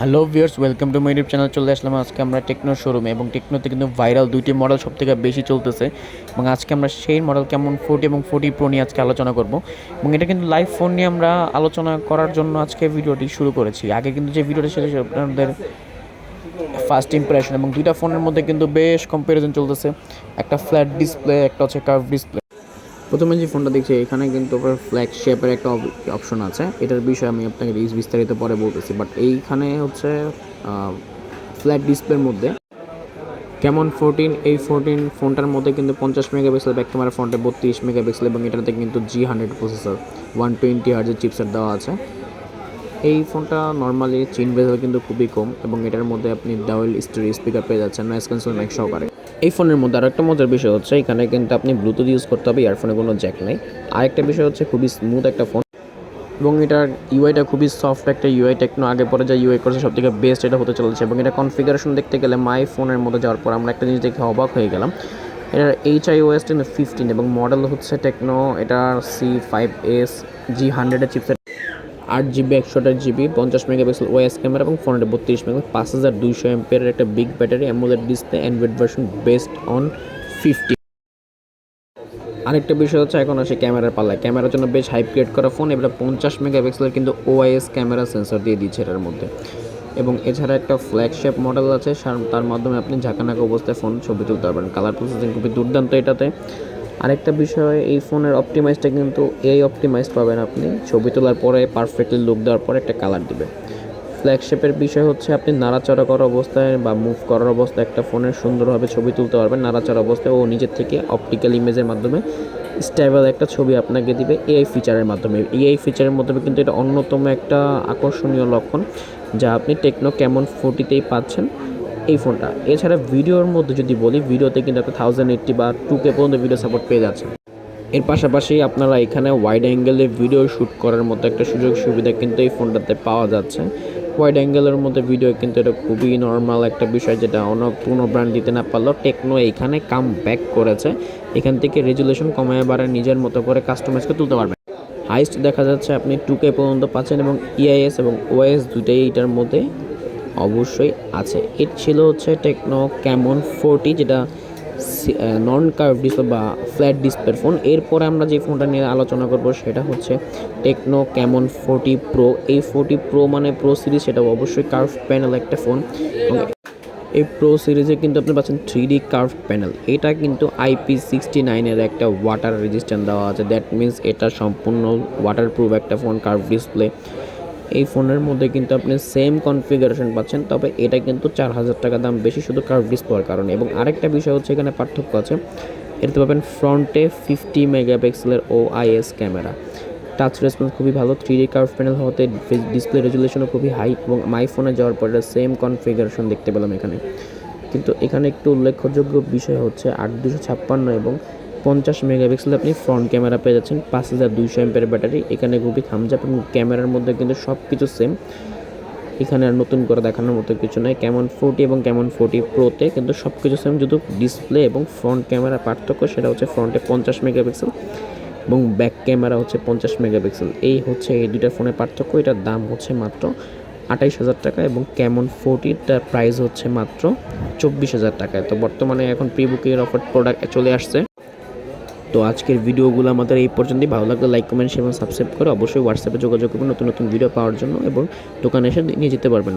Hello viewers welcome to my YouTube channel চলে আসলাম আজকে আমরা টেকনো শোরুমে এবং টেকনোতে কিন্তু ভাইরাল দুইটি মডেল সব থেকে বেশি চলতেছে। এবং আজকে আমরা সেই মডেল কেমন ফোর্টি এবং ফোর্টি প্রো নিয়ে আজকে আলোচনা করব। এবং এটা কিন্তু লাইভ ফোন নিয়ে আমরা আলোচনা করার জন্য আজকে ভিডিওটি শুরু করেছি। আগে কিন্তু যে ভিডিওটা সেটা আপনাদের ফার্স্ট ইমপ্রেশন এবং দুইটা ফোনের মধ্যে কিন্তু বেশ কম্প্যারিজন চলতেছে। একটা ফ্ল্যাট ডিসপ্লে একটা হচ্ছে কার্ভ ডিসপ্লে প্রথমে যে ফোনটা দেখছি, এখানে কিন্তু ফ্ল্যাগ শেপের একটা অপশন আছে। এটার বিষয়ে আমি আপনাকে বিস্তারিত পরে বলতেছি। বাট এইখানে হচ্ছে ফ্ল্যাট ডিসপ্লের মধ্যে কেমন ফোরটিন এই ফোরটিন ফোনটার মধ্যে কিন্তু পঞ্চাশ মেগা পিক্সেল ব্যাক ক্যামেরা ফোনটা বত্রিশ মেগাপিক্সেল এবং এটাতে কিন্তু G hundred processor one twenty হার্জের chipset দেওয়া আছে। এই ফোনটা নর্মালি চিন বেজেল কিন্তু খুবই কম এবং এটার মধ্যে আপনি ডাবল স্টোরি স্পিকার পেয়ে যাচ্ছেন নয়েস ক্যান্সেল সহকারে। এই ফোনের মধ্যে আরেকটা মজার বিষয় হচ্ছে, এখানে কিন্তু আপনি ব্লুটুথ ইউজ করতে হবে ইয়ারফোনে কোনো জ্যাক নেই। আরেকটা বিষয় হচ্ছে, খুবই স্মুথ একটা ফোন এবং এটার ইউআইটা খুবই সফট একটা ইউআই টেকনো আগে পরে যা ইউআই করছে সব থেকে বেস্ট এটা হতে চলেছে। এবং এটা কনফিগারেশন দেখতে গেলে মাই ফোনের মধ্যে যাওয়ার পর আমরা একটা জিনিস দেখে অবাক হয়ে গেলাম। এটার H I OS ten fifteen এবং মডেল হচ্ছে টেকনো এটার সি ফাইভ এস জি হান্ড্রেডের চিপসেট আট জিবি একশো আঠাশ জিবি, পঞ্চাশ মেগাপিক্সেল ওএস ক্যামেরা এবং ফোনটা বত্রিশ মেগাপিক্সেল, পাঁচ হাজার দুইশো এমপের একটা big battery AMOLED display Android version best on fifty আরেকটা বিষয় হচ্ছে, এখন আসে ক্যামেরার পাল্লায়। ক্যামেরার জন্য বেশ হাইপ ক্রিয়েট করা ফোন এবার পঞ্চাশ মেগাপিক্সেলের কিন্তু ওআইএস ক্যামেরা সেন্সর দিয়ে দিচ্ছে এটার মধ্যে। এবং এছাড়া একটা ফ্ল্যাগশিপ মডেল আছে তার মাধ্যমে আপনি ঝাঁকানাকা অবস্থায় ফোন ছবি তুলতে পারবেন। কালার প্রসেসিং খুবই দুর্দান্ত এটাতে। আরেকটা বিষয়, এই ফোনের অপটিমাইজটা কিন্তু এই অপটিমাইজ পাবেন আপনি। ছবি তোলার পরে পারফেক্টলি লুক দেওয়ার পরে একটা কালার দিবে ফ্ল্যাগশিপের বিষয় হচ্ছে আপনি নাড়াচাড়া করা অবস্থায় বা মুভ করার অবস্থায় একটা ফোনের সুন্দরভাবে ছবি তুলতে পারবেন। নাড়াচাড়া অবস্থায় ও নিজের থেকে অপটিক্যাল ইমেজের মাধ্যমে স্টেবল একটা ছবি আপনাকে দিবে এআই ফিচারের মাধ্যমে। এআই ফিচারের মাধ্যমে কিন্তু এটা অন্যতম একটা আকর্ষণীয় লক্ষণ, যা আপনি টেকনো কেমন ফোর্টিতেই পাচ্ছেন। এই ফোনটা। এছাড়া ভিডিওর মধ্যে যদি বলি, ভিডিওতে কিন্তু আপনি থাউজেন্ড এইট্টি বা টু কে পর্যন্ত ভিডিও সাপোর্ট পেয়ে যাচ্ছেন। এর পাশাপাশি আপনারা এখানে ওয়াইড অ্যাঙ্গেলে ভিডিও শ্যুট করার মতো একটা সুযোগ সুবিধা কিন্তু এই ফোনটাতে পাওয়া যাচ্ছে। ওয়াইড অ্যাঙ্গেলের মধ্যে ভিডিও কিন্তু এটা খুবই নর্মাল একটা বিষয় যেটা অন্য কোনো ব্র্যান্ড দিতে না পারলেও টেকনো এইখানে কাম ব্যাক করেছে। এখান থেকে রেজুলেশন কমায় বাড়ে নিজের মতো করে কাস্টমাইজকে তুলতে পারবেন। হাইস্ট দেখা যাচ্ছে আপনি টু কে পর্যন্ত পাচ্ছেন এবং ইআইএস এবং ওএস দুটাই এটার মধ্যে অবশ্যই আছে। এর ছিল হচ্ছে টেকনো ক্যামন ফোরটি যেটা নন কার্ভ ডিসপ্লে বা ফ্ল্যাট ডিসপ্লের ফোন এরপরে আমরা যে ফোনটা নিয়ে আলোচনা করব সেটা হচ্ছে টেকনো ক্যামন ফোরটি প্রো এই ফোরটি প্রো মানে প্রো সিরিজ সেটা অবশ্যই কার্ভ প্যানেল একটা ফোন এই প্রো সিরিজে কিন্তু আপনি পাচ্ছেন থ্রি ডি কার্ভ প্যানেল এটা কিন্তু আইপি সিক্সটি নাইনের একটা ওয়াটার রেজিস্ট্যান্ট দেওয়া আছে। দ্যাট মিন্স এটা সম্পূর্ণ ওয়াটারপ্রুফ একটা ফোন কার্ভ ডিসপ্লে এই ফোনের মধ্যে কিন্তু আপনি সেম কনফিগারেশন পাচ্ছেন, তবে এটা কিন্তু চার হাজার টাকা দাম বেশি শুধু কার্ভ ডিসপ্লের কারণে। এবং আরেকটা বিষয় হচ্ছে এখানে পার্থক্য আছে এটাতে পাবেন ফ্রন্টে ফিফটি মেগাপিক্সেলের O IS camera touch response খুবই ভালো থ্রি ডি কার্ভ প্যানেল হতে ডিসপ্লে রেজুলেশনও খুবই হাই এবং মাই ফোনে যাওয়ার পরে সেম কনফিগারেশন দেখতে পেলাম এখানে। কিন্তু এখানে একটু উল্লেখযোগ্য বিষয় হচ্ছে আট দুশো ছাপ্পান্ন এবং পঞ্চাশ মেগাপিক্সেল আপনি ফ্রন্ট ক্যামেরা পেয়ে যাচ্ছেন, পাঁচ হাজার দুইশো এমপের ব্যাটারি এখানে খুবই খামজাপ এবং ক্যামেরার মধ্যে কিন্তু সব কিছু সেম এখানে আর নতুন করে দেখানোর মতো কিছু নয় কেমন ফোর্টি এবং কেমন ফোর্টি প্রোতে কিন্তু সব কিছু সেম শুধু ডিসপ্লে এবং ফ্রন্ট ক্যামেরা পার্থক্য সেটা হচ্ছে ফ্রন্টে পঞ্চাশ মেগাপিক্সেল এবং ব্যাক ক্যামেরা হচ্ছে পঞ্চাশ মেগাপিক্সেল। এই হচ্ছে এই দুইটা ফোনের পার্থক্য, এটার দাম হচ্ছে মাত্র আঠাইশ হাজার টাকা এবং ক্যামন ফোরটিটার প্রাইস হচ্ছে মাত্র চব্বিশ হাজার টাকায়। তো বর্তমানে এখন প্রি বুকিংয়ের অফার প্রোডাক্ট চলে আসছে। তো আজকের ভিডিওগুলো আমাদের এই পর্যন্তই। ভালো লাগলে লাইক কমেন্ট শেয়ার এবং সাবস্ক্রাইব করে অবশ্যই হোয়াটসঅ্যাপে যোগাযোগ করবেন নতুন নতুন ভিডিও পাওয়ার জন্য এবং দোকানে এসে নিয়ে যেতে পারবেন।